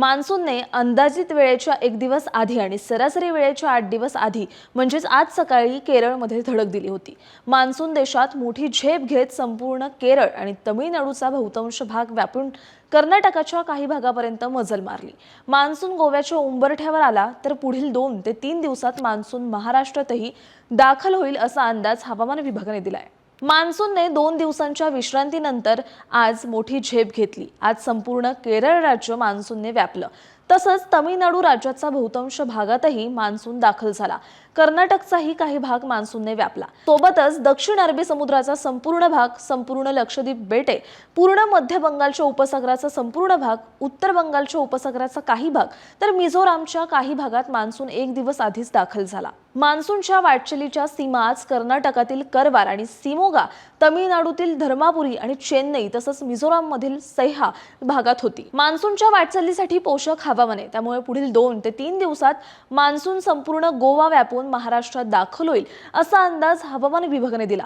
मान्सूनने अंदाजित वेळेच्या एक दिवस आधी आणि सरासरी वेळेच्या आठ दिवस आधी म्हणजेच आज सकाळी केरळमध्ये धडक दिली होती. मान्सून देशात मोठी झेप घेत संपूर्ण केरळ आणि तमिळनाडूचा बहुतांश भाग व्यापून कर्नाटकाच्या काही भागापर्यंत मजल मारली. मान्सून गोव्याच्या उंबरठ्यावर आला तर पुढील दोन ते तीन दिवसात मान्सून महाराष्ट्रातही दाखल होईल असा अंदाज हवामान विभागाने दिला आहे मान्सूनने दोन दिवसांच्या विश्रांतीनंतर आज मोठी झेप घेतली. आज संपूर्ण केरळ राज्य मान्सूनने व्यापलं. तसंच तमिळनाडू राज्याचा बहुतांश भागातही मान्सून दाखल झाला. कर्नाटकचाही काही भाग मान्सूनने व्यापला. सोबतच दक्षिण अरबी समुद्राचा संपूर्ण भाग संपूर्ण लक्षद्वीप बेटे पूर्ण मध्य बंगालच्या उपसागराचा संपूर्ण भाग उत्तर बंगालच्या उपसागराचा काही भाग तर मिझोरामच्या काही भागात मान्सून एक दिवस आधीच दाखल झाला. मान्सूनच्या वाटचालीच्या सीमा आज कर्नाटकातील करवार आणि सिमोगा तमिळनाडूतील धर्मापुरी आणि चेन्नई तसंच मिझोराममधील सैहा भागात होती. मान्सूनच्या वाटचालीसाठी पोषक हवामान आहे. त्यामुळे पुढील दोन ते तीन दिवसात मान्सून संपूर्ण गोवा व्यापून महाराष्ट्रात दाखल होईल असा अंदाज हवामान विभागाने दिला.